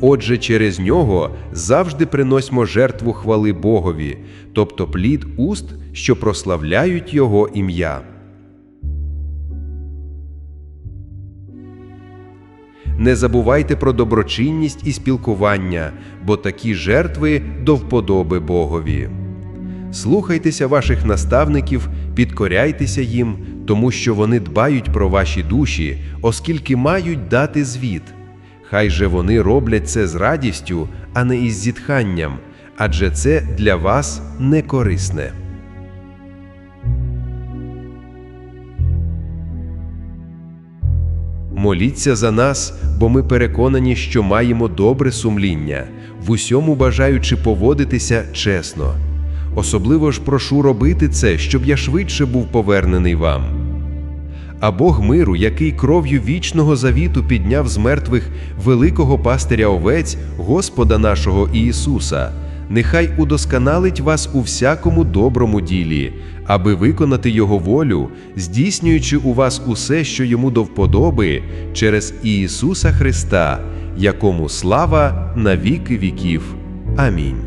Отже, через нього завжди приносьмо жертву хвали Богові, тобто плід уст, що прославляють Його ім'я. Не забувайте про доброчинність і спілкування, бо такі жертви до вподоби Богові. Слухайтеся ваших наставників, підкоряйтеся їм, тому що вони дбають про ваші душі, оскільки мають дати звіт. Хай же вони роблять це з радістю, а не із зітханням, адже це для вас не корисне. Моліться за нас, бо ми переконані, що маємо добре сумління, в усьому бажаючи поводитися чесно. Особливо ж прошу робити це, щоб я швидше був повернений вам. А Бог миру, який кров'ю вічного завіту підняв з мертвих великого пастиря овець, Господа нашого Ісуса, нехай удосконалить вас у всякому доброму ділі, аби виконати Його волю, здійснюючи у вас усе, що йому до вподоби, через Ісуса Христа, якому слава на віки віків. Амінь.